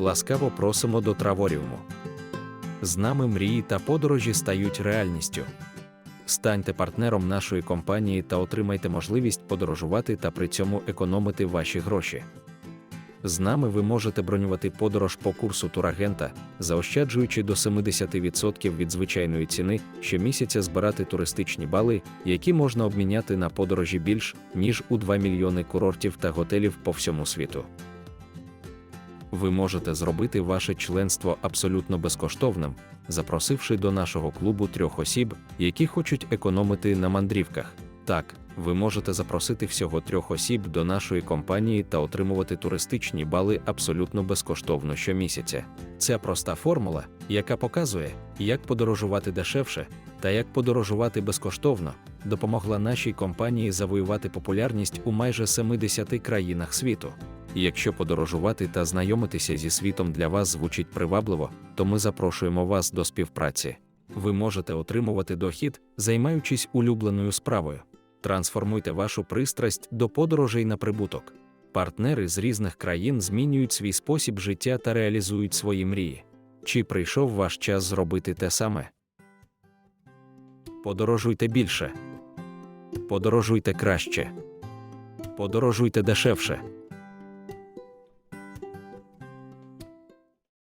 Ласкаво просимо до Траворіуму. З нами мрії та подорожі стають реальністю. Станьте партнером нашої компанії та отримайте можливість подорожувати та при цьому економити ваші гроші. З нами ви можете бронювати подорож по курсу турагента, заощаджуючи до 70% від звичайної ціни, щомісяця збирати туристичні бали, які можна обміняти на подорожі більш ніж у 2 мільйони курортів та готелів по всьому світу. Ви можете зробити ваше членство абсолютно безкоштовним, запросивши до нашого клубу трьох осіб, які хочуть економити на мандрівках. Так, ви можете запросити всього трьох осіб до нашої компанії та отримувати туристичні бали абсолютно безкоштовно щомісяця. Це проста формула, яка показує, як подорожувати дешевше та як подорожувати безкоштовно, допомогла нашій компанії завоювати популярність у майже 70 країнах світу. Якщо подорожувати та знайомитися зі світом для вас звучить привабливо, то ми запрошуємо вас до співпраці. Ви можете отримувати дохід, займаючись улюбленою справою. Трансформуйте вашу пристрасть до подорожей на прибуток. Партнери з різних країн змінюють свій спосіб життя та реалізують свої мрії. Чи прийшов ваш час зробити те саме? Подорожуйте більше. Подорожуйте краще. Подорожуйте дешевше.